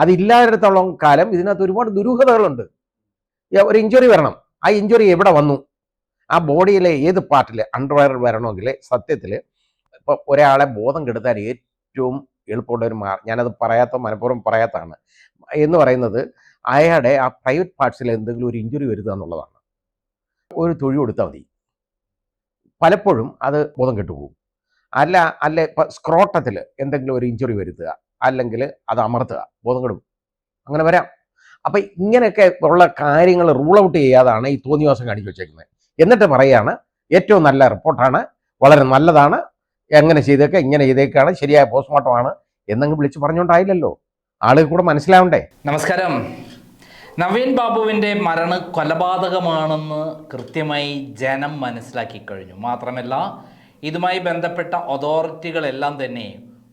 അതില്ലാത്തിടത്തോളം കാലം ഇതിനകത്ത് ഒരുപാട് ദുരൂഹതകളുണ്ട്. ഒരു ഇഞ്ചുറി വരണം. ആ ഇഞ്ചുറി എവിടെ വന്നു? ആ ബോഡിയിലെ ഏത് പാർട്ടിൽ അണ്ടർവയർ വരണമെങ്കിൽ സത്യത്തിൽ ഇപ്പൊ ഒരാളെ ബോധം കെടുത്താൻ ഏറ്റവും എളുപ്പമുള്ള ഒരു മാർ ഞാനത് പറയാത്ത മനഃപൂർവം പറയാത്താണ് എന്ന് പറയുന്നത് അയാളുടെ ആ പ്രൈവറ്റ് പാർട്സിൽ എന്തെങ്കിലും ഒരു ഇഞ്ചുറി വരുത്തുക എന്നുള്ളതാണ്. ഒരു തൊഴി കൊടുത്താൽ മതി. പലപ്പോഴും അത് ബോധം കെട്ടുപോകും. അല്ല അല്ല ഇപ്പം സ്ക്രോട്ടത്തിൽ എന്തെങ്കിലും ഒരു ഇഞ്ചുറി വരുത്തുക. അല്ലെങ്കിൽ അത് അമർത്തുക ബോധം കെടും അങ്ങനെ വരാം. അപ്പൊ ഇങ്ങനെയൊക്കെ ഉള്ള കാര്യങ്ങൾ റൂൾ ഔട്ട് ചെയ്യാതാണ് ഈ തോന്നിവാസം കാണിച്ചു വെച്ചേക്കുന്നത്. എന്നിട്ട് പറയാണ് ഏറ്റവും നല്ല റിപ്പോർട്ടാണ് വളരെ നല്ലതാണ് എങ്ങനെ ചെയ്തേക്ക ഇങ്ങനെ ചെയ്തേക്കാണ് ശരിയായ പോസ്റ്റ്മോർട്ടമാണ് എന്നങ്ങ് വിളിച്ച് പറഞ്ഞുകൊണ്ടായില്ലല്ലോ. ആളുകൾ കൂടെ മനസ്സിലാവണ്ടേ? നമസ്കാരം. നവീൻ ബാബുവിന്റെ മരണം കൊലപാതകമാണെന്ന് കൃത്യമായി ജനം മനസ്സിലാക്കി കഴിഞ്ഞു. മാത്രമല്ല ഇതുമായി ബന്ധപ്പെട്ട അതോറിറ്റികളെല്ലാം തന്നെ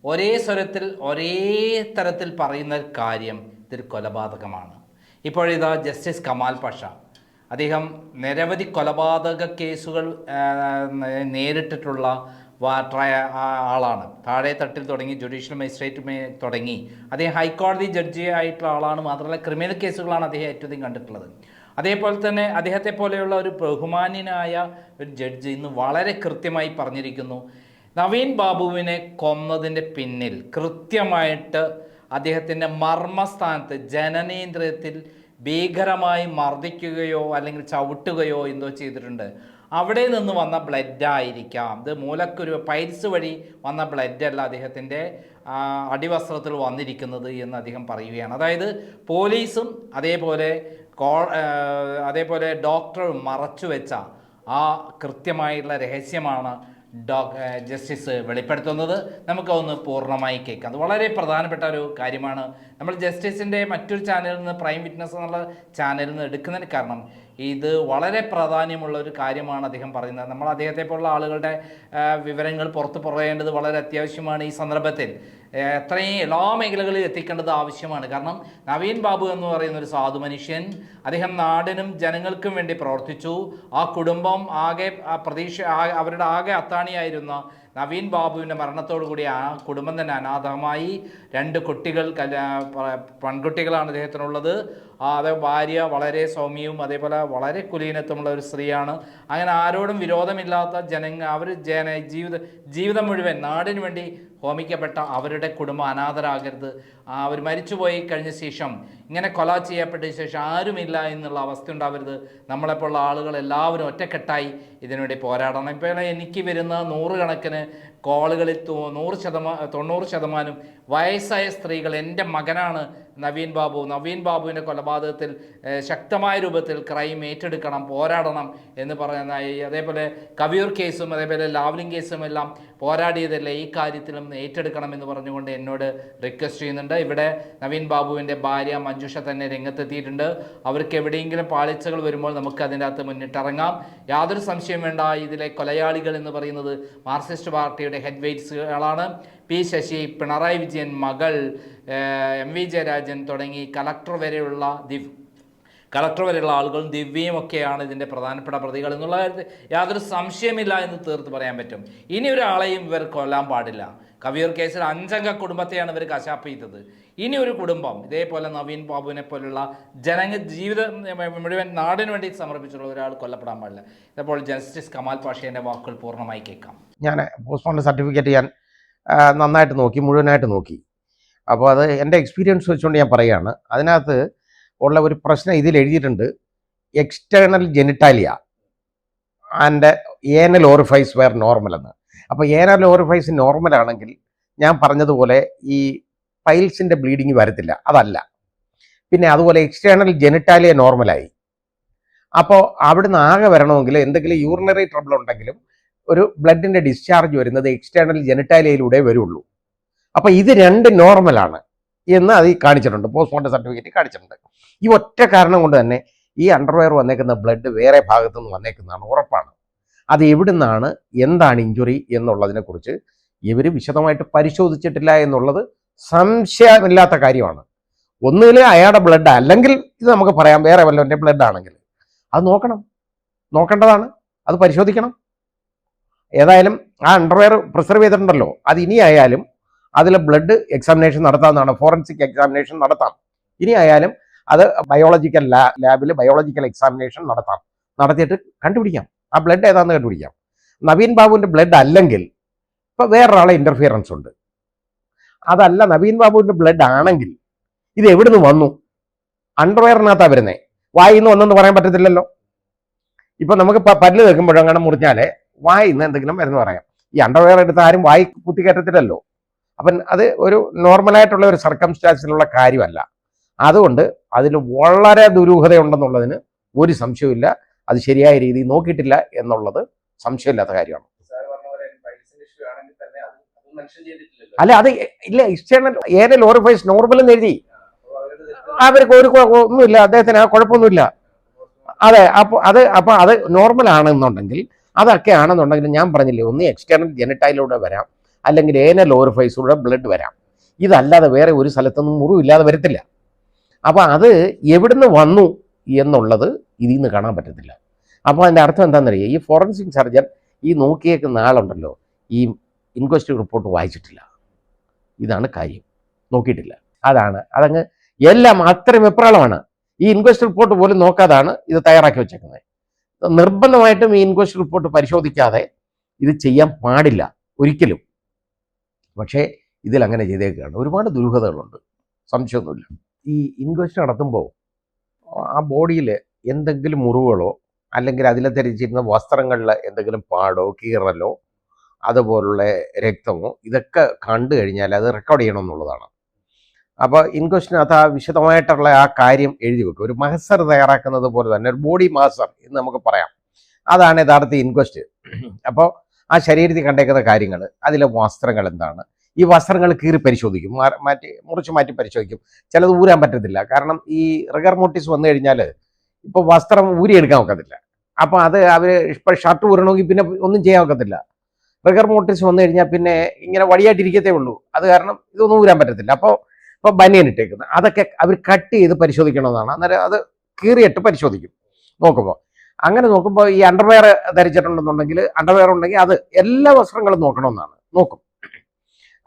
ഒരേ സ്വരത്തിൽ ഒരേ തരത്തിൽ പറയുന്ന കാര്യം ഇതൊരു കൊലപാതകമാണ്. ഇപ്പോഴിതാ ജസ്റ്റിസ് കമാൽ പാഷ അദ്ദേഹം നിരവധി കൊലപാതക കേസുകൾ നേരിട്ടിട്ടുള്ള ട്രയ- ആളാണ്. താഴെ തട്ടിൽ തുടങ്ങി ജുഡീഷ്യൽ മജിസ്ട്രേറ്റ് തുടങ്ങി. അദ്ദേഹം ഹൈക്കോടതി ജഡ്ജി ആയിട്ടുള്ള ആളാണ്. മാത്രമല്ല ക്രിമിനൽ കേസുകളാണ് അദ്ദേഹം ഏറ്റവും കണ്ടിട്ടുള്ളത്. അതേപോലെ തന്നെ അദ്ദേഹത്തെ പോലെയുള്ള ഒരു ബഹുമാന്യനായ ഒരു ജഡ്ജി ഇന്ന് വളരെ കൃത്യമായി പറഞ്ഞിരിക്കുന്നു. നവീൻ ബാബുവിനെ കൊന്നതിന്റെ പിന്നിൽ കൃത്യമായിട്ട് അദ്ദേഹത്തിന്റെ മർമ്മസ്ഥാനത്ത് ജനനേന്ദ്രിയത്തിൽ ഭീകരമായി മർദ്ദിക്കുകയോ അല്ലെങ്കിൽ ചവിട്ടുകയോ എന്തോ ചെയ്തിട്ടുണ്ട്. അവിടെ നിന്ന് വന്ന ബ്ലഡ് ആയിരിക്കാം. ഇത് മൂലക്കുരു പൈൽസ് വഴി വന്ന ബ്ലഡ് അല്ല അദ്ദേഹത്തിന്റെ അടിവസ്ത്രത്തിൽ വന്നിരിക്കുന്നത് എന്ന് അദ്ദേഹം പറയുകയാണ്. അതായത് പോലീസും അതേപോലെ അതേപോലെ ഡോക്ടറും മറച്ചു വെച്ച ആ കൃത്യമായിട്ടുള്ള രഹസ്യമാണ് ഡോ ജസ്റ്റിസ് വെളിപ്പെടുത്തുന്നത് നമുക്ക് ഒന്ന് പൂർണമായി കേൾക്കാം. അത് വളരെ പ്രധാനപ്പെട്ട ഒരു കാര്യമാണ്. നമ്മൾ ജസ്റ്റിസിന്റെ മറ്റൊരു ചാനലിൽ നിന്ന് പ്രൈം വിറ്റ്നസ് എന്നുള്ള ചാനലിൽ നിന്ന് എടുക്കുന്നതിന് കാരണം ഇത് വളരെ പ്രാധാന്യമുള്ള ഒരു കാര്യമാണ് അദ്ദേഹം പറയുന്നത്. നമ്മൾ അദ്ദേഹത്തെ പോലുള്ള ആളുകളുടെ വിവരങ്ങൾ പുറത്ത് പറയേണ്ടത് വളരെ അത്യാവശ്യമാണ് ഈ സന്ദർഭത്തിൽ. എത്രയും എല്ലാ മേഖലകളിൽ എത്തിക്കേണ്ടത് ആവശ്യമാണ്. കാരണം നവീൻ ബാബു എന്ന് പറയുന്ന ഒരു സാധു മനുഷ്യൻ അദ്ദേഹം നാടിനും ജനങ്ങൾക്കും വേണ്ടി പ്രവർത്തിച്ചു. ആ കുടുംബം ആകെ ആ പ്രതീക്ഷ അവരുടെ ആകെ അത്താണിയായിരുന്ന നവീൻ ബാബുവിന്റെ മരണത്തോടു കൂടി ആ കുടുംബം തന്നെ അനാഥമായി. രണ്ട് കുട്ടികൾ പെൺകുട്ടികളാണ് അദ്ദേഹത്തിനുള്ളത് അത് ഭാര്യ വളരെ സൗമ്യവും അതേപോലെ വളരെ കുലീനത്വമുള്ള ഒരു സ്ത്രീയാണ്. അങ്ങനെ ആരോടും വിരോധമില്ലാത്ത ജനങ്ങൾ അവർ ജന ജീവിത ജീവിതം മുഴുവൻ നാടിനു വേണ്ടി ഹോമിക്കപ്പെട്ട അവരുടെ കുടുംബം അനാഥരാകരുത്. അവർ മരിച്ചുപോയി കഴിഞ്ഞ ശേഷം ഇങ്ങനെ കൊല ചെയ്യപ്പെട്ട ശേഷം ആരുമില്ല എന്നുള്ള അവസ്ഥ ഉണ്ടാവരുത്. നമ്മളെപ്പോലുള്ള ആളുകൾ എല്ലാവരും ഒറ്റക്കെട്ടായി ഇതിനുവേണ്ടി പോരാടണം. ഇപ്പോൾ എനിക്ക് വരുന്ന നൂറുകണക്കിന് കോളുകളിൽ നൂറ് ശതമാനം തൊണ്ണൂറ് ശതമാനം വയസ്സായ സ്ത്രീകൾ എന്റെ മകനാണ് നവീൻ ബാബു. നവീൻ ബാബുവിന്റെ കൊലപാതകത്തിൽ ശക്തമായ രൂപത്തിൽ ക്രൈം ഏറ്റെടുക്കണം പോരാടണം എന്ന് പറയുന്ന അതേപോലെ കവിയൂർ കേസും അതേപോലെ ലാവ്ലിംഗ് കേസും എല്ലാം പോരാടിയതല്ലേ ഈ കാര്യത്തിലും ഏറ്റെടുക്കണം എന്ന് പറഞ്ഞുകൊണ്ട് എന്നോട് റിക്വസ്റ്റ് ചെയ്യുന്നുണ്ട്. ഇവിടെ നവീൻ ബാബുവിന്റെ ഭാര്യ മഞ്ജുഷ തന്നെ രംഗത്തെത്തിയിട്ടുണ്ട്. അവർക്ക് എവിടെയെങ്കിലും പാളിച്ചകൾ വരുമ്പോൾ നമുക്ക് അതിന്റെ അകത്ത് മുന്നിട്ടിറങ്ങാം. യാതൊരു സംശയം വേണ്ട. ഇതിലെ കൊലയാളികൾ എന്ന് പറയുന്നത് മാർക്സിസ്റ്റ് പാർട്ടിയുടെ ഹെഡ് വെയ്റ്റ്സുകളാണ് പി ശശി പിണറായി വിജയൻ മകൾ എം വി ജയരാജൻ തുടങ്ങി കലക്ടർ വരെയുള്ള ദിവ് കളക്ടർ വരെയുള്ള ആളുകളും ദിവ്യയും ഒക്കെയാണ് ഇതിന്റെ പ്രധാനപ്പെട്ട പ്രതികൾ എന്നുള്ള കാര്യത്തിൽ യാതൊരു സംശയമില്ല എന്ന് തീർത്ത് പറയാൻ പറ്റും. ഇനി ഒരാളെയും ഇവർ കൊല്ലാൻ പാടില്ല. കവിയൂർ കേസിൽ അഞ്ചംഗ കുടുംബത്തെയാണ് ഇവർ കശാപ്പ് ചെയ്തത്. ഇനി ഒരു കുടുംബം ഇതേപോലെ നവീൻ ബാബുവിനെ പോലുള്ള ജനങ്ങ ജീവിതം മുഴുവൻ നാടിന് വേണ്ടി സമർപ്പിച്ചുള്ള ഒരാൾ കൊല്ലപ്പെടാൻ പാടില്ല. ഇതപ്പോൾ ജസ്റ്റിസ് കമാൽ പാഷേന്റെ വാക്കുകൾ പൂർണമായി കേൾക്കാം. ഞാൻ പോസ്റ്റ്മോർട്ടം സർട്ടിഫിക്കറ്റ് ഞാൻ നന്നായിട്ട് നോക്കി മുഴുവനായിട്ട് നോക്കി. അപ്പോൾ അത് എന്റെ എക്സ്പീരിയൻസ് വെച്ചുകൊണ്ട് ഞാൻ പറയുകയാണ് അതിനകത്ത് ഉള്ള ഒരു പ്രശ്നം ഇതിൽ എഴുതിയിട്ടുണ്ട്. External genitalia and anal orifice were normal എന്ന്. അപ്പോൾ ഏനൽ ഓറിഫൈസ് നോർമൽ ആണെങ്കിൽ ഞാൻ പറഞ്ഞതുപോലെ ഈ പൈൽസിന്റെ ബ്ലീഡിങ് വരത്തില്ല. അതല്ല. പിന്നെ അതുപോലെ എക്സ്റ്റേണൽ ജെനിറ്റാലിയ നോർമലായി അപ്പോൾ അവിടുന്ന് ആകെ വരണമെങ്കിൽ എന്തെങ്കിലും യൂറിനറി ട്രബിൾ ഉണ്ടെങ്കിലും ഒരു ബ്ലഡിന്റെ ഡിസ്ചാർജ് വരുന്നത് എക്സ്റ്റേണൽ ജെനിറ്റാലിയയിലൂടെ വരുള്ളൂ. അപ്പൊ ഇത് രണ്ട് നോർമലാണ് എന്ന് അത് കാണിച്ചിട്ടുണ്ട്. പോസ്റ്റ്മോർട്ടം സർട്ടിഫിക്കറ്റ് കാണിച്ചിട്ടുണ്ട്. ഈ ഒറ്റ കാരണം കൊണ്ട് തന്നെ ഈ അണ്ടർവെയർ വന്നേക്കുന്ന ബ്ലഡ് വേറെ ഭാഗത്തു നിന്ന് വന്നേക്കുന്നതാണ്. ഉറപ്പാണ്. അത് എവിടുന്നാണ് എന്താണ് ഇഞ്ചുറി എന്നുള്ളതിനെ കുറിച്ച് ഇവർ വിശദമായിട്ട് പരിശോധിച്ചിട്ടില്ല എന്നുള്ളത് സംശയമില്ലാത്ത കാര്യമാണ്. ഒന്നുകിൽ അയാളുടെ ബ്ലഡ് അല്ലെങ്കിൽ ഇത് നമുക്ക് പറയാം വേറെ വല്ലവന്റെ ബ്ലഡ് ആണെങ്കിൽ. അത് നോക്കണം. നോക്കേണ്ടതാണ്. അത് പരിശോധിക്കണം. ഏതായാലും ആ അണ്ടർവെയർ പ്രിസർവ് ചെയ്തിട്ടുണ്ടല്ലോ. അത് ഇനിയായാലും അതിൽ ബ്ലഡ് എക്സാമിനേഷൻ നടത്താമെന്നാണ് ഫോറൻസിക് എക്സാമിനേഷൻ നടത്താം. ഇനി ആയാലും അത് ബയോളജിക്കൽ ലാബിൽ ബയോളജിക്കൽ എക്സാമിനേഷൻ നടത്താം. നടത്തിയിട്ട് കണ്ടുപിടിക്കാം. ആ ബ്ലഡ് ഏതാണെന്ന് കണ്ടുപിടിക്കാം. നവീൻ ബാബുവിന്റെ ബ്ലഡ് അല്ലെങ്കിൽ ഇപ്പോൾ വേറൊരാളെ ഇന്റർഫിയറൻസ് ഉണ്ട്. അതല്ല നവീൻ ബാബുവിന്റെ ബ്ലഡ് ആണെങ്കിൽ ഇത് എവിടുന്ന് വന്നു? അണ്ടർവെയറിനകത്താണ് വരുന്നത് വായിന്ന് വന്നെന്ന് പറയാൻ പറ്റത്തില്ലല്ലോ. ഇപ്പൊ നമുക്ക് പല്ല് വെക്കുമ്പോഴും അങ്ങനെ മുറിഞ്ഞാലേ വായിന്ന് എന്തെങ്കിലും വരുന്നു പറയാം. ഈ അണ്ടർവെയർ എടുത്ത് ആരും വായി കുത്തി കയറ്റത്തില്ലല്ലോ അപ്പം അത് ഒരു നോർമലായിട്ടുള്ള ഒരു സർക്കംസ്റ്റാൻസിലുള്ള കാര്യമല്ല. അതുകൊണ്ട് അതിൽ വളരെ ദുരൂഹതയുണ്ടെന്നുള്ളതിന് ഒരു സംശയമില്ല അത് ശരിയായ രീതിയിൽ നോക്കിയിട്ടില്ല എന്നുള്ളത് സംശയമില്ലാത്ത കാര്യമാണ്. അല്ല അത് ഇല്ല എക്സ്റ്റേണൽ ഏറെ ലോറിഫൈസ് നോർമൽ എന്ന് എഴുതി. അവർക്ക് ഒരു ഒന്നുമില്ല അദ്ദേഹത്തിന് ആ കുഴപ്പമൊന്നുമില്ല. അതെ അപ്പോൾ അത് അപ്പോൾ അത് നോർമൽ ആണെന്നുണ്ടെങ്കിൽ അതൊക്കെ ആണെന്നുണ്ടെങ്കിൽ ഞാൻ പറഞ്ഞില്ലേ ഒന്ന് എക്സ്റ്റേണൽ ജനറ്റൈലൂടെ വരാം. അല്ലെങ്കിൽ ഏനൽ ഓറിഫൈസിലൂടെ ബ്ലഡ് വരാം. ഇതല്ലാതെ വേറെ ഒരു സ്ഥലത്തൊന്നും മുറിവില്ലാതെ വരത്തില്ല. അപ്പോൾ അത് എവിടുന്ന് വന്നു എന്നുള്ളത് ഇതിൽ നിന്ന് കാണാൻ പറ്റത്തില്ല. അപ്പോൾ അതിന്റെ അർത്ഥം എന്താണെന്നറിയാം ഈ ഫോറൻസിക് സർജൻ ഈ നോക്കിയേക്കുന്ന ആളുണ്ടല്ലോ. ഈ ഇൻക്വസ്റ്റ് റിപ്പോർട്ട് വായിച്ചിട്ടില്ല. ഇതാണ് കാര്യം. നോക്കിയിട്ടില്ല. അതാണ്. അതങ്ങ് എല്ലാം അത്രയും വെപ്രാളമാണ്. ഈ ഇൻക്വസ്റ്റ് റിപ്പോർട്ട് പോലും നോക്കാതാണ് ഇത് തയ്യാറാക്കി വെച്ചേക്കുന്നത്. നിർബന്ധമായിട്ടും ഈ ഇൻക്വസ്റ്റ് റിപ്പോർട്ട് പരിശോധിക്കാതെ ഇത് ചെയ്യാൻ പാടില്ല. ഒരിക്കലും. പക്ഷേ ഇതിൽ അങ്ങനെ ചെയ്തേക്കുകയാണ് ഒരുപാട് ദുരൂഹതകളുണ്ട്. സംശയമൊന്നുമില്ല. ഈ ഇൻക്വസ്റ്റ് നടത്തുമ്പോൾ ആ ബോഡിയിൽ എന്തെങ്കിലും മുറിവുകളോ അല്ലെങ്കിൽ അതിൽ ധരിച്ചിരുന്ന വസ്ത്രങ്ങളിൽ എന്തെങ്കിലും പാടോ കീറലോ അതുപോലുള്ള രക്തമോ ഇതൊക്കെ കണ്ടു കഴിഞ്ഞാൽ അത് റെക്കോർഡ് ചെയ്യണമെന്നുള്ളതാണ്. അപ്പോൾ ഇൻക്വസ്റ്റിനകത്ത് ആ വിശദമായിട്ടുള്ള ആ കാര്യം എഴുതി വെക്കും. ഒരു മഹസർ തയ്യാറാക്കുന്നത് പോലെ തന്നെ ഒരു ബോഡി മാസർ എന്ന് നമുക്ക് പറയാം. അതാണ് യഥാർത്ഥ ഇൻക്വസ്റ്റ്. അപ്പോൾ ആ ശരീരത്തിൽ കണ്ടേക്കുന്ന കാര്യങ്ങൾ അതിലെ വസ്ത്രങ്ങൾ എന്താണ് ഈ വസ്ത്രങ്ങൾ കീറി പരിശോധിക്കും. മാറ്റി മുറിച്ച് മാറ്റി പരിശോധിക്കും. ചിലത് ഊരാൻ പറ്റത്തില്ല. കാരണം ഈ റിഗർ മോട്ടീസ് വന്നു കഴിഞ്ഞാൽ ഇപ്പോൾ വസ്ത്രം ഊരിയെടുക്കാൻ ഒക്കത്തില്ല. അപ്പോൾ അത് അവർ ഇപ്പം ഷർട്ട് ഊരണമെങ്കിൽ പിന്നെ ഒന്നും ചെയ്യാൻ ഒക്കത്തില്ല. റിഗർ മോട്ടീസ് വന്നു കഴിഞ്ഞാൽ പിന്നെ ഇങ്ങനെ വഴിയായിട്ടിരിക്കത്തേ ഉള്ളൂ. അത് കാരണം ഇതൊന്നും ഊരാൻ പറ്റത്തില്ല. അപ്പോൾ ഇപ്പോൾ ബനിയൻ ഇട്ടേക്കുന്നത്. അതൊക്കെ അവർ കട്ട് ചെയ്ത് പരിശോധിക്കണമെന്നാണ്. അന്നേരം അത് കീറിയിട്ട് പരിശോധിക്കും. നോക്കുമ്പോൾ അങ്ങനെ നോക്കുമ്പോൾ ഈ അണ്ടർവെയർ ധരിച്ചിട്ടുണ്ടെന്നുണ്ടെങ്കിൽ അണ്ടർവെയർ ഉണ്ടെങ്കിൽ അത് എല്ലാ വസ്ത്രങ്ങളും നോക്കണമെന്നാണ്. നോക്കും.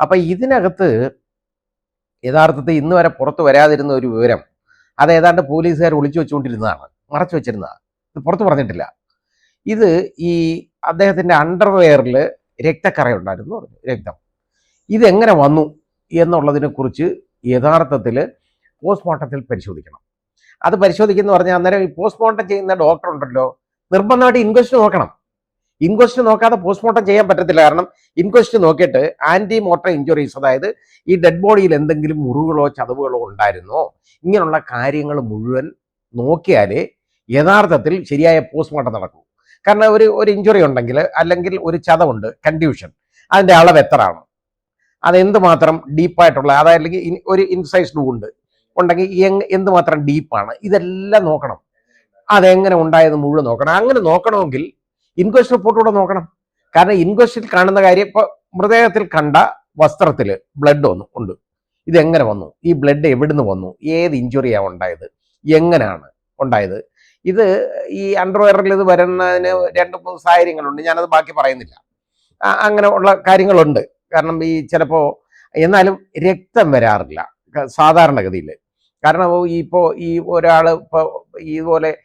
അപ്പൊ ഇതിനകത്ത് യഥാർത്ഥത്തിൽ ഇന്ന് വരെ പുറത്ത് വരാതിരുന്ന ഒരു വിവരം അത് ഏതാണ്ട് പോലീസുകാർ ഒളിച്ചു വെച്ചുകൊണ്ടിരുന്നതാണ് മറച്ചു വെച്ചിരുന്നതാണ്. ഇത് പുറത്ത് പറഞ്ഞിട്ടില്ല. ഇത് ഈ അദ്ദേഹത്തിന്റെ അണ്ടർവെയറിൽ രക്തക്കറയുണ്ടായിരുന്നു പറഞ്ഞു രക്തം. ഇതെങ്ങനെ വന്നു എന്നുള്ളതിനെ കുറിച്ച് യഥാർത്ഥത്തിൽ പോസ്റ്റ്മോർട്ടത്തിൽ പരിശോധിക്കണം. അത് പരിശോധിക്കുന്നു പറഞ്ഞാൽ അന്നേരം ഈ പോസ്റ്റ്മോർട്ടം ചെയ്യുന്ന ഡോക്ടർ ഉണ്ടല്ലോ. നിർബന്ധമായിട്ട് ഇൻക്വസ്റ്റ് നോക്കണം. ഇൻക്വസ്റ്റ് നോക്കാതെ പോസ്റ്റ്മോർട്ടം ചെയ്യാൻ പറ്റത്തില്ല. കാരണം ഇൻക്വസ്റ്റ് നോക്കിയിട്ട് ആന്റി മോർട്ടം ഇഞ്ചുറീസ് അതായത് ഈ ഡെഡ് ബോഡിയിൽ എന്തെങ്കിലും മുറിവുകളോ ചതവുകളോ ഉണ്ടായിരുന്നോ ഇങ്ങനെയുള്ള കാര്യങ്ങൾ മുഴുവൻ നോക്കിയാലേ യഥാർത്ഥത്തിൽ ശരിയായ പോസ്റ്റ്മോർട്ടം നടക്കൂ. കാരണം ഒരു ഒരു ഇഞ്ചുറി ഉണ്ടെങ്കിൽ അല്ലെങ്കിൽ ഒരു ചതവുണ്ട് കൺഡ്യൂഷൻ അതിന്റെ അളവ് എത്രയാണ്? അത് എന്തുമാത്രം ഡീപ്പായിട്ടുള്ള അതായത് ഒരു ഇൻസൈസ്ഡ് ഉണ്ട് ഉണ്ടെങ്കിൽ എന്തുമാത്രം ഡീപ്പാണ്? ഇതെല്ലാം നോക്കണം. അതെങ്ങനെ ഉണ്ടായത് മുഴുവൻ നോക്കണം. അങ്ങനെ നോക്കണമെങ്കിൽ ഇൻക്വസ്റ്റ് റിപ്പോർട്ടൂടെ നോക്കണം. കാരണം ഇൻക്വസ്റ്റിൽ കാണുന്ന കാര്യം ഇപ്പോൾ മൃതദേഹത്തിൽ കണ്ട വസ്ത്രത്തിൽ ബ്ലഡ് വന്നു ഉണ്ട്. ഇതെങ്ങനെ വന്നു? ഈ ബ്ലഡ് എവിടുന്ന് വന്നു? ഏത് ഇഞ്ചുറിയാണ് ഉണ്ടായത്? എങ്ങനെയാണ് ഉണ്ടായത്? ഇത് ഈ അണ്ടർവെയറിൽ ഇത് വരുന്നതിന് രണ്ട് മൂന്ന് സാഹചര്യങ്ങളുണ്ട്. ഞാനത് ബാക്കി പറയുന്നില്ല. അങ്ങനെ ഉള്ള കാര്യങ്ങളുണ്ട്. കാരണം ഈ ചിലപ്പോൾ എന്നാലും രക്തം വരാറില്ല. സാധാരണഗതിയിൽ കാരണം ഇപ്പോൾ ഈ ഒരാൾ ഇപ്പോൾ ഇതുപോലെ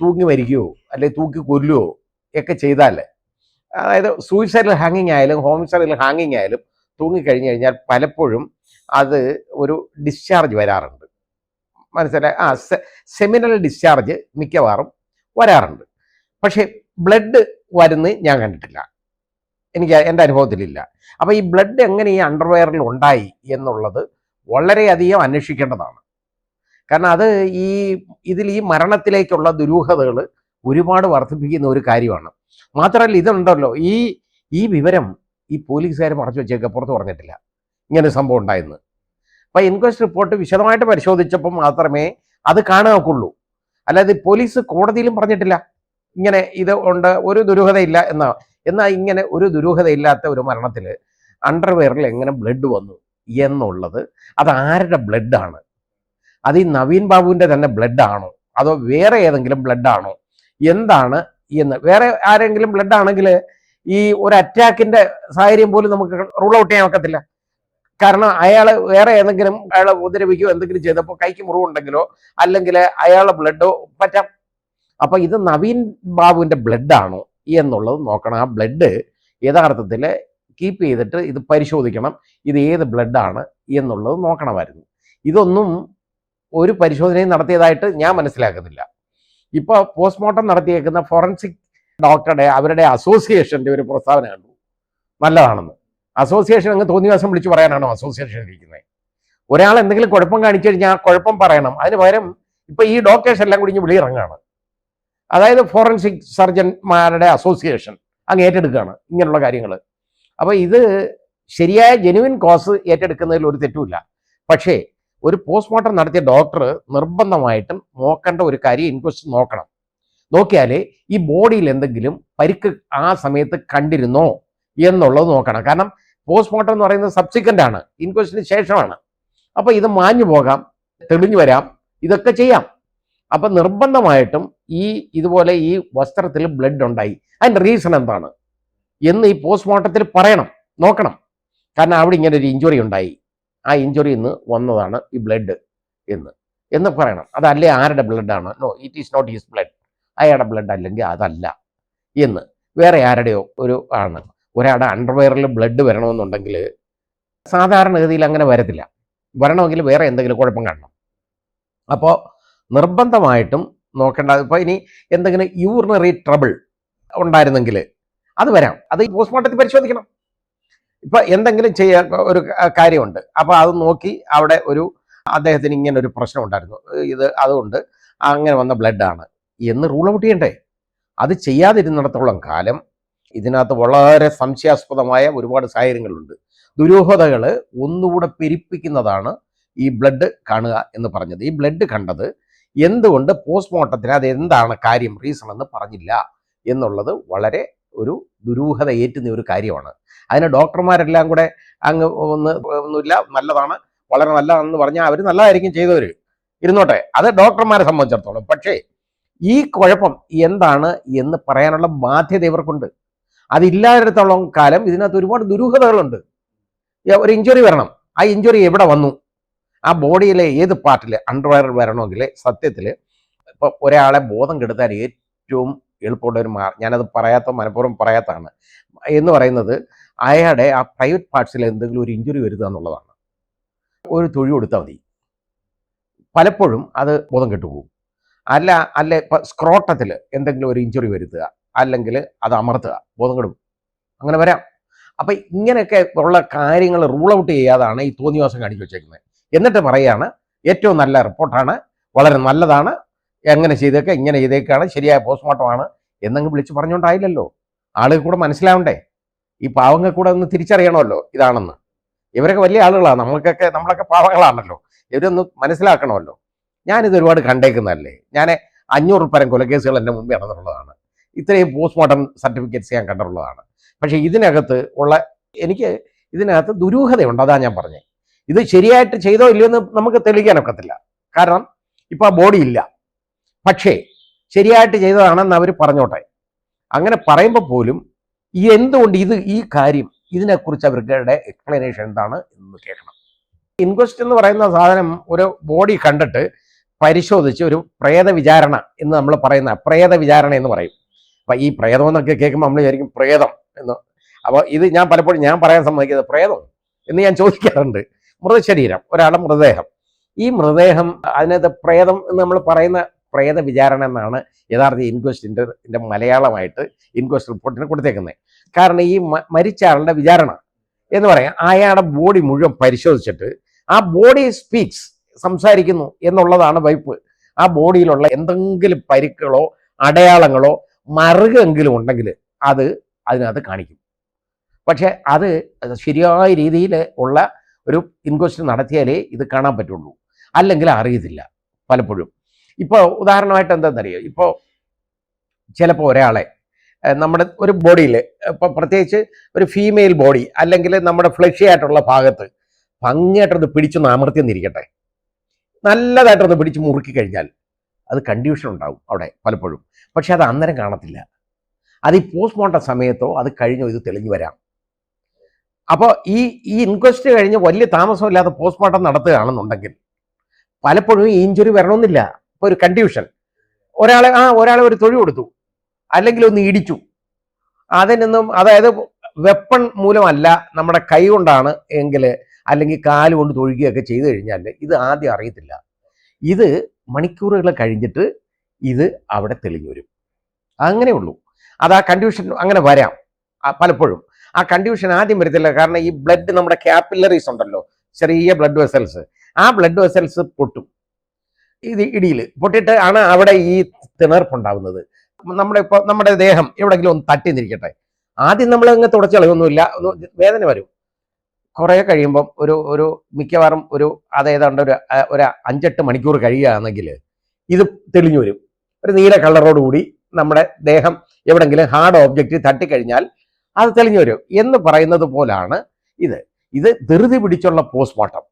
തൂങ്ങി മരിക്കുകയോ അല്ലെങ്കിൽ തൂക്കി കൊല്ലുകയോ ഒക്കെ ചെയ്താൽ അതായത് സൂയിസൈഡിൽ ഹാങ്ങിങ് ആയാലും ഹോമിസൈഡിൽ ഹാങ്ങിങ് ആയാലും തൂങ്ങിക്കഴിഞ്ഞ് കഴിഞ്ഞാൽ പലപ്പോഴും അത് ഒരു ഡിസ്ചാർജ് വരാറുണ്ട്. മനസ്സിലായി ആ സെമിനൽ ഡിസ്ചാർജ് മിക്കവാറും വരാറുണ്ട്. പക്ഷേ ബ്ലഡ് വരുന്നത് ഞാൻ കണ്ടിട്ടില്ല. എനിക്ക് എന്റെ അനുഭവത്തിലില്ല. അപ്പോൾ ഈ ബ്ലഡ് എങ്ങനെ ഈ അണ്ടർവെയറിൽ ഉണ്ടായി എന്നുള്ളത് വളരെയധികം അന്വേഷിക്കേണ്ടതാണ്. കാരണം അത് ഈ ഇതിൽ ഈ മരണത്തിലേക്കുള്ള ദുരൂഹതകൾ ഒരുപാട് വർദ്ധിപ്പിക്കുന്ന ഒരു കാര്യമാണ്. മാത്രമല്ല ഇതുണ്ടല്ലോ ഈ ഈ വിവരം ഈ പോലീസുകാർ മറച്ചു വെച്ചേക്ക് പുറത്ത് പറഞ്ഞിട്ടില്ല. ഇങ്ങനെ സംഭവം ഉണ്ടായെന്ന് അപ്പോൾ ഇൻക്വസ്റ്റ് റിപ്പോർട്ട് വിശദമായിട്ട് പരിശോധിച്ചപ്പോൾ മാത്രമേ അത് കാണുകയുള്ളൂ അല്ലാതെ പോലീസ് കോടതിയിലും പറഞ്ഞിട്ടില്ല. ഇങ്ങനെ ഇത് ഉണ്ട് ഒരു ദുരൂഹതയില്ല എന്നാ എന്നാൽ ഇങ്ങനെ ഒരു ദുരൂഹതയില്ലാത്ത ഒരു മരണത്തിൽ അണ്ടർവെയറിൽ എങ്ങനെ ബ്ലഡ് വന്നു? എന്നുള്ളത് അത് ആരുടെ ബ്ലഡാണ്? അത് ഈ നവീൻ ബാബുവിന്റെ തന്നെ ബ്ലഡ് ആണോ അതോ വേറെ ഏതെങ്കിലും ബ്ലഡ് ആണോ എന്താണ് എന്ന് വേറെ ആരെങ്കിലും ബ്ലഡ് ആണെങ്കിൽ ഈ ഒരു അറ്റാക്കിന്റെ സാഹചര്യം പോലും നമുക്ക് റൂൾ ഔട്ട് ചെയ്യാൻ ഒക്കത്തില്ല. കാരണം അയാൾ വേറെ ഏതെങ്കിലും അയാളെ ഉപദ്രവിക്കുകയോ എന്തെങ്കിലും ചെയ്തപ്പോൾ കൈക്ക് മുറിവുണ്ടെങ്കിലോ അല്ലെങ്കിൽ അയാളുടെ ബ്ലഡോ പറ്റാം. അപ്പം ഇത് നവീൻ ബാബുവിന്റെ ബ്ലഡ് ആണോ എന്നുള്ളത് നോക്കണം. ആ ബ്ലഡ് യഥാർത്ഥത്തിൽ കീപ്പ് ചെയ്തിട്ട് ഇത് പരിശോധിക്കണം. ഇത് ഏത് ബ്ലഡാണ് എന്നുള്ളത് നോക്കണമായിരുന്നു. ഇതൊന്നും ഒരു പരിശോധനയും നടത്തിയതായിട്ട് ഞാൻ മനസ്സിലാക്കുന്നില്ല. ഇപ്പോൾ പോസ്റ്റ്മോർട്ടം നടത്തിയേക്കുന്ന ഫോറൻസിക് ഡോക്ടറുടെ അവരുടെ അസോസിയേഷന്റെ ഒരു പ്രസ്താവന കണ്ടു. നല്ലതാണെന്ന്. അസോസിയേഷൻ അങ്ങ് തോന്നിയ ദിവസം വിളിച്ചു പറയാനാണോ അസോസിയേഷൻ ഇരിക്കുന്നത് ഒരാൾ എന്തെങ്കിലും കുഴപ്പം കാണിച്ചു കഴിഞ്ഞാൽ ആ കുഴപ്പം പറയണം. അതിന് പകരം ഇപ്പം ഈ ഡോക്ടേഴ്സ് എല്ലാം കൂടി വെളിയിറങ്ങാണ്. അതായത് ഫോറൻസിക് സർജൻമാരുടെ അസോസിയേഷൻ അങ്ങ് ഏറ്റെടുക്കുകയാണ് ഇങ്ങനെയുള്ള കാര്യങ്ങൾ അപ്പൊ ഇത് ശരിയായ ജെനുവിൻ കോസ് ഏറ്റെടുക്കുന്നതിൽ ഒരു തെറ്റുമില്ല. പക്ഷേ ഒരു പോസ്റ്റ്മോർട്ടം നടത്തിയ ഡോക്ടർ നിർബന്ധമായിട്ടും നോക്കേണ്ട ഒരു കാര്യം ഇൻക്വസ്റ്റ് നോക്കണം. നോക്കിയാലേ ഈ ബോഡിയിൽ എന്തെങ്കിലും പരിക്ക് ആ സമയത്ത് കണ്ടിരുന്നോ എന്നുള്ളത് നോക്കണം. കാരണം പോസ്റ്റ്മോർട്ടം എന്ന് പറയുന്നത് സബ്സിക്വന്റ് ആണ്. ഇൻക്വസ്റ്റിന് ശേഷമാണ്. അപ്പോൾ ഇത് മാഞ്ഞു പോകാം തെളിഞ്ഞു വരാം ഇതൊക്കെ ചെയ്യാം. അപ്പൊ നിർബന്ധമായിട്ടും ഈ ഇതുപോലെ ഈ വസ്ത്രത്തിൽ ബ്ലഡ് ഉണ്ടായി. അതിന്റെ റീസൺ എന്താണ്? എന്ന് ഈ പോസ്റ്റ്മോർട്ടത്തിൽ പറയണം. നോക്കണം. കാരണം അവിടെ ഇങ്ങനെ ഒരു ഇഞ്ചുറി ഉണ്ടായി. ആ ഇഞ്ചുറി ഇന്ന് വന്നതാണ് ഈ ബ്ലഡ് എന്ന്. എന്ന് പറയണം. അതല്ലേ ആരുടെ ബ്ലഡാണ് no it is not his blood അയാളുടെ ബ്ലഡ് അല്ലെങ്കിൽ അതല്ല എന്ന്. വേറെ ആരുടെയോ ഒരു ആണ്. ഒരാളുടെ അണ്ടർവെയറിൽ ബ്ലഡ് വരണമെന്നുണ്ടെങ്കിൽ സാധാരണഗതിയിൽ അങ്ങനെ വരത്തില്ല. വരണമെങ്കിൽ വേറെ എന്തെങ്കിലും കുഴപ്പം കാണണം. അപ്പോൾ നിർബന്ധമായിട്ടും നോക്കേണ്ട. ഇപ്പോൾ ഇനി എന്തെങ്കിലും യൂറിനറി ട്രബിൾ ഉണ്ടായിരുന്നെങ്കിൽ അത് വരാം. അത് ഈ പോസ്റ്റ്മോർട്ടത്തിൽ പരിശോധിക്കണം. ഇപ്പൊ എന്തെങ്കിലും ചെയ്യാൻ ഒരു കാര്യമുണ്ട്. അപ്പൊ അത് നോക്കി അവിടെ ഒരു അദ്ദേഹത്തിന് ഇങ്ങനെ ഒരു പ്രശ്നം ഉണ്ടായിരുന്നു. ഇത് അതുകൊണ്ട് അങ്ങനെ വന്ന ബ്ലഡ് ആണ്. എന്ന് റൂൾ ഔട്ട് ചെയ്യണ്ടേ? അത് ചെയ്യാതിരുന്നിടത്തോളം കാലം ഇതിനകത്ത് വളരെ സംശയാസ്പദമായ ഒരുപാട് സാഹചര്യങ്ങളുണ്ട്. ദുരൂഹതകൾ ഒന്നുകൂടെ പെരിപ്പിക്കുന്നതാണ് ഈ ബ്ലഡ് കാണുക എന്ന് പറഞ്ഞത്. ഈ ബ്ലഡ് കണ്ടത് എന്തുകൊണ്ട് പോസ്റ്റ്മോർട്ടത്തിന് അത് എന്താണ് കാര്യം റീസൺ എന്ന് പറഞ്ഞില്ല എന്നുള്ളത് വളരെ ഒരു ദുരൂഹത ഏറ്റുന്ന ഒരു കാര്യമാണ്. അതിന് ഡോക്ടർമാരെല്ലാം കൂടെ അങ്ങ് ഒന്ന് ഒന്നുമില്ല നല്ലതാണ് വളരെ നല്ലതാണെന്ന് പറഞ്ഞാൽ അവർ നല്ലതായിരിക്കും ചെയ്തവർ ഇരുന്നോട്ടെ അത് ഡോക്ടർമാരെ സംബന്ധിച്ചിടത്തോളം. പക്ഷേ ഈ കുഴപ്പം എന്താണ് എന്ന് പറയാനുള്ള ബാധ്യത ഇവർക്കുണ്ട്. അതില്ലാത്തിടത്തോളം കാലം ഇതിനകത്ത് ഒരുപാട് ദുരൂഹതകളുണ്ട്. ഒരു ഇഞ്ചുറി വരണം. ആ ഇഞ്ചുറി എവിടെ വന്നു? ആ ബോഡിയിലെ ഏത് പാർട്ടിൽ അണ്ടർവയർ വരണമെങ്കിൽ സത്യത്തിൽ ഇപ്പം ഒരാളെ ബോധം കെടുത്താൻ ഏറ്റവും എളുപ്പമുള്ള ഒരു മാ ഞാനത് പറയാത്ത മനഃപൂർവം പറയാത്താണ്. എന്ന് പറയുന്നത് അയാളുടെ ആ പ്രൈവറ്റ് പാർട്സിൽ എന്തെങ്കിലും ഒരു ഇഞ്ചുറി വരുത്തുക എന്നുള്ളതാണ്. ഒരു തൊഴി കൊടുത്താൽ മതി. പലപ്പോഴും അത് ബോധം കെട്ടുപോകും. അല്ല അല്ല ഇപ്പം സ്ക്രോട്ടത്തിൽ എന്തെങ്കിലും ഒരു ഇഞ്ചുറി വരുത്തുക അല്ലെങ്കിൽ അത് അമർത്തുക ബോധം കെടും. അങ്ങനെ വരാം. അപ്പം ഇങ്ങനെയൊക്കെ ഉള്ള കാര്യങ്ങൾ റൂൾ ഔട്ട് ചെയ്യാതാണ് ഈ തോന്നിവാസം കാണിച്ചു വെച്ചേക്കുന്നത്. എന്നിട്ട് പറയാണ് ഏറ്റവും നല്ല റിപ്പോർട്ടാണ് വളരെ നല്ലതാണ്. എങ്ങനെ ചെയ്തേക്കുക ഇങ്ങനെ ചെയ്തേക്കാണ് ശരിയായ പോസ്റ്റ്മോർട്ടമാണ് എന്നങ്ങ് വിളിച്ചു പറഞ്ഞുകൊണ്ടായില്ലല്ലോ ആളുകൾ കൂടെ മനസ്സിലാവണ്ടേ? ഈ പാവങ്ങൾ കൂടെ ഒന്ന് തിരിച്ചറിയണമല്ലോ ഇതാണെന്ന്. ഇവരൊക്കെ വലിയ ആളുകളാണ്. നമ്മൾക്കൊക്കെ നമ്മളൊക്കെ പാവങ്ങളാണല്ലോ. ഇവരൊന്ന് മനസ്സിലാക്കണമല്ലോ. ഞാനിത് ഒരുപാട് കണ്ടേക്കുന്നതല്ലേ. ഞാൻ അഞ്ഞൂറ് പരം കൊലക്കേസുകൾ എന്റെ മുമ്പേ നടന്നിട്ടുള്ളതാണ്. ഇത്രയും പോസ്റ്റ്മോർട്ടം സർട്ടിഫിക്കറ്റ്സ് ഞാൻ കണ്ടിട്ടുള്ളതാണ്. പക്ഷേ ഇതിനകത്ത് ഉള്ള എനിക്ക് ഇതിനകത്ത് ദുരൂഹതയുണ്ട്. അതാ ഞാൻ പറഞ്ഞത് ഇത് ശരിയായിട്ട് ചെയ്തോ ഇല്ലയോ എന്ന് നമുക്ക് തെളിയിക്കാനൊക്കത്തില്ല. കാരണം ഇപ്പം ആ ബോഡി ഇല്ല. പക്ഷേ ശരിയായിട്ട് ചെയ്തതാണെന്ന് അവർ പറഞ്ഞോട്ടെ. അങ്ങനെ പറയുമ്പോൾ പോലും ഈ എന്തുകൊണ്ട് ഇത് ഈ കാര്യം ഇതിനെക്കുറിച്ച് അവരുടെ എക്സ്പ്ലനേഷൻ എന്താണ് എന്ന് കേൾക്കണം. ഇൻക്വസ്റ്റ് എന്ന് പറയുന്ന സാധനം ഒരു ബോഡി കണ്ടിട്ട് പരിശോധിച്ച് ഒരു പ്രേത വിചാരണ എന്ന് നമ്മൾ പറയുന്ന പ്രേത വിചാരണ എന്ന് പറയും. അപ്പം ഈ പ്രേതം എന്നൊക്കെ കേൾക്കുമ്പോൾ നമ്മൾ വിചാരിക്കും പ്രേതം എന്ന്. അപ്പോൾ ഇത് ഞാൻ പലപ്പോഴും ഞാൻ പറയാൻ സമ്മതിക്കുന്നത് പ്രേതം എന്ന് ഞാൻ ചോദിക്കാറുണ്ട്. മൃതശരീരം ഒരാളുടെ മൃതദേഹം. ഈ മൃതദേഹം അതിനകത്ത് പ്രേതം എന്ന് നമ്മൾ പറയുന്ന പ്രേത വിചാരണ എന്നാണ് യഥാർത്ഥ ഇൻക്വസ്റ്റിന്റെ മലയാളമായിട്ട് ഇൻക്വസ്റ്റ് റിപ്പോർട്ടിന് കൊടുത്തേക്കുന്നത്. കാരണം ഈ മരിച്ച ആളുടെ വിചാരണ എന്ന് പറയാം അയാളുടെ ബോഡി മുഴുവൻ പരിശോധിച്ചിട്ട് ആ ബോഡി സ്പീക്സ് സംസാരിക്കുന്നു എന്നുള്ളതാണ് വൈപ്പ്. ആ ബോഡിയിലുള്ള എന്തെങ്കിലും പരിക്കുകളോ അടയാളങ്ങളോ മറുകെങ്കിലും ഉണ്ടെങ്കിൽ അത് അതിനകത്ത് കാണിക്കും. പക്ഷെ അത് ശരിയായ രീതിയിൽ ഉള്ള ഒരു ഇൻക്വസ്റ്റ് നടത്തിയാലേ ഇത് കാണാൻ പറ്റുള്ളൂ. അല്ലെങ്കിൽ അറിയത്തില്ല പലപ്പോഴും. ഇപ്പോൾ ഉദാഹരണമായിട്ട് എന്താണെന്നറിയോ? ഇപ്പോൾ ചിലപ്പോൾ ഒരാളെ നമ്മുടെ ഒരു ബോഡിയിൽ ഇപ്പോൾ പ്രത്യേകിച്ച് ഒരു ഫീമെയിൽ ബോഡി അല്ലെങ്കിൽ നമ്മുടെ ഫ്ലഷി ആയിട്ടുള്ള ഭാഗത്ത് ഭംഗിയായിട്ടൊന്ന് പിടിച്ചൊന്ന് അമർത്തിയെന്നിരിക്കട്ടെ. നല്ലതായിട്ടൊന്ന് പിടിച്ച് മുറുക്കി കഴിഞ്ഞാൽ അത് കണ്ടീഷൻ ഉണ്ടാവും അവിടെ പലപ്പോഴും. പക്ഷെ അത് അന്നേരം കാണത്തില്ല. അത് ഈ പോസ്റ്റ്മോർട്ടം സമയത്തോ അത് കഴിഞ്ഞോ ഇത് തെളിഞ്ഞു വരാം. അപ്പോൾ ഈ ഈ ഇൻക്വസ്റ്റ് കഴിഞ്ഞ് വലിയ താമസമില്ലാതെ പോസ്റ്റ്മോർട്ടം നടത്തുകയാണെന്നുണ്ടെങ്കിൽ പലപ്പോഴും ഈ ഇഞ്ചുറി വരണമെന്നില്ല. ഒരു കണ്ടീഷൻ ഒരാളെ ആ ഒരാളെ ഒരു തൊഴി കൊടുത്തു. അല്ലെങ്കിൽ ഒന്ന് ഇടിച്ചു. അതിനൊന്നും അതായത് വെപ്പൺ മൂലമല്ല നമ്മുടെ കൈ കൊണ്ടാണ് എങ്കിൽ അല്ലെങ്കിൽ കാൽ കൊണ്ട് തൊഴുകയൊക്കെ ചെയ്തു കഴിഞ്ഞാൽ ഇത് ആദ്യം അറിയത്തില്ല. ഇത് മണിക്കൂറുകൾ കഴിഞ്ഞിട്ട് ഇത് അവിടെ തെളിഞ്ഞു വരും. അങ്ങനെ ഉള്ളൂ. അത് ആ കണ്ടീഷൻ അങ്ങനെ വരാം പലപ്പോഴും. ആ കണ്ടീഷൻ ആദ്യം വരത്തില്ല. കാരണം ഈ ബ്ലഡ് നമ്മുടെ ക്യാപ്പിലറീസ് ഉണ്ടല്ലോ ചെറിയ ബ്ലഡ് വെസൽസ് ആ ബ്ലഡ് വെസൽസ് പൊട്ടും. ഇത് ഇടിയിൽ പൊട്ടിയിട്ട് ആണ് അവിടെ ഈ തിണർപ്പുണ്ടാവുന്നത്. നമ്മുടെ ഇപ്പോൾ നമ്മുടെ ദേഹം എവിടെയെങ്കിലും ഒന്ന് തട്ടി നിൽക്കട്ടെ ആദ്യം നമ്മൾ അങ്ങ് തുടച്ചു വേദന വരും. കുറേ കഴിയുമ്പം ഒരു ഒരു മിക്കവാറും ഒരു അതേതാണ്ട് ഒരു ഒരു അഞ്ചെട്ട് മണിക്കൂർ കഴിയുകയാണെങ്കിൽ ഇത് തെളിഞ്ഞു വരും. ഒരു നീല കളറോടുകൂടി നമ്മുടെ ദേഹം എവിടെങ്കിലും ഹാർഡ് ഓബ്ജക്റ്റ് തട്ടിക്കഴിഞ്ഞാൽ അത് തെളിഞ്ഞു വരും എന്ന് പറയുന്നത് പോലാണ് ഇത്. ഇത് ധൃതി പിടിച്ചുള്ള പോസ്റ്റ്മോർട്ടം.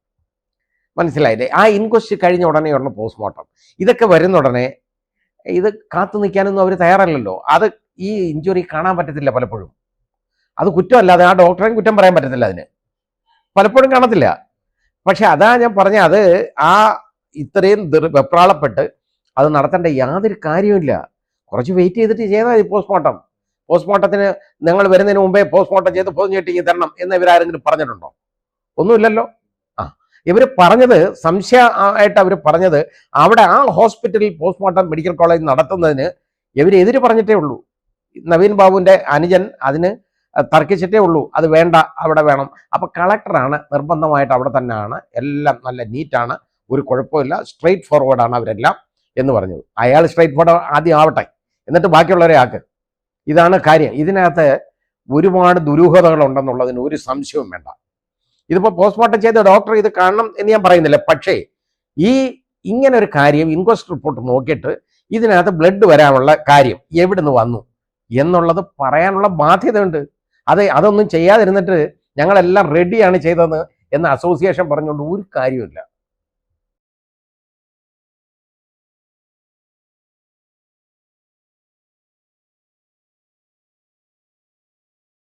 മനസ്സിലായില്ലേ? ആ ഇൻക്വസ്റ്റ് കഴിഞ്ഞ ഉടനെ ഉടനെ പോസ്റ്റ്മോർട്ടം ഇതൊക്കെ വരുന്ന ഉടനെ ഇത് കാത്തു നിൽക്കാനൊന്നും അവർ തയ്യാറല്ലല്ലോ. അത് ഈ ഇഞ്ചുറി കാണാൻ പറ്റത്തില്ല പലപ്പോഴും. അത് കുറ്റമല്ലാതെ ആ ഡോക്ടറെയും കുറ്റം പറയാൻ പറ്റത്തില്ല അതിന്. പലപ്പോഴും കാണത്തില്ല. പക്ഷെ അതാ ഞാൻ പറഞ്ഞ അത് ആ ഇത്രയും വെപ്രാളപ്പെട്ട് അത് നടത്തേണ്ട യാതൊരു കാര്യവും കുറച്ച് വെയിറ്റ് ചെയ്തിട്ട് ചെയ്താൽ മതി പോസ്റ്റ്മോർട്ടം പോസ്റ്റ്മോർട്ടത്തിന് നിങ്ങൾ വരുന്നതിന് മുമ്പേ പോസ്റ്റ്മോർട്ടം ചെയ്ത് പോസ്റ്റ് ചെയ്ത് തരണം എന്ന് ഇവരാരെങ്കിലും പറഞ്ഞിട്ടുണ്ടോ? ഒന്നുമില്ലല്ലോ. ഇവർ പറഞ്ഞത് സംശയമായിട്ട് അവർ പറഞ്ഞത് അവിടെ ആ ഹോസ്പിറ്റലിൽ പോസ്റ്റ്മോർട്ടം മെഡിക്കൽ കോളേജ് നടത്തുന്നതിന് ഇവർ എതിര് പറഞ്ഞിട്ടേ ഉള്ളൂ. നവീൻ ബാബുവിന്റെ അനുജൻ അതിന് തർക്കിച്ചിട്ടേ ഉള്ളൂ. അത് വേണ്ട അവിടെ വേണം. അപ്പം കളക്ടറാണ് നിർബന്ധമായിട്ട് അവിടെ തന്നെയാണ്. എല്ലാം നല്ല നീറ്റാണ്. ഒരു കുഴപ്പമില്ല. സ്ട്രെയിറ്റ് ഫോർവേഡാണ് അവരെല്ലാം എന്ന് പറഞ്ഞത്. അയാൾ സ്ട്രെയിറ്റ് ഫോർവേഡ് ആദ്യം ആവട്ടെ. എന്നിട്ട് ബാക്കിയുള്ളവരെ ആക്ക്. ഇതാണ് കാര്യം. ഇതിനകത്ത് ഒരുപാട് ദുരൂഹതകൾ ഉണ്ടെന്നുള്ളതിന് ഒരു സംശയവും വേണ്ട. ഇതിപ്പോൾ പോസ്റ്റ്മോർട്ടം ചെയ്ത ഡോക്ടർ ഇത് കാണണം എന്ന് ഞാൻ പറയുന്നില്ല. പക്ഷേ ഈ ഇങ്ങനെ ഒരു കാര്യം ഇൻക്വസ്റ്റ് റിപ്പോർട്ട് നോക്കിയിട്ട് ഇതിനകത്ത് ബ്ലഡ് വരാനുള്ള കാര്യം എവിടുന്ന് വന്നു എന്നുള്ളത് പറയാനുള്ള ബാധ്യതയുണ്ട്. അത് അതൊന്നും ചെയ്യാതിരുന്നിട്ട് ഞങ്ങളെല്ലാം റെഡിയാണ് ചെയ്തതെന്ന് എന്ന് അസോസിയേഷൻ പറഞ്ഞുകൊണ്ട് ഒരു കാര്യമില്ല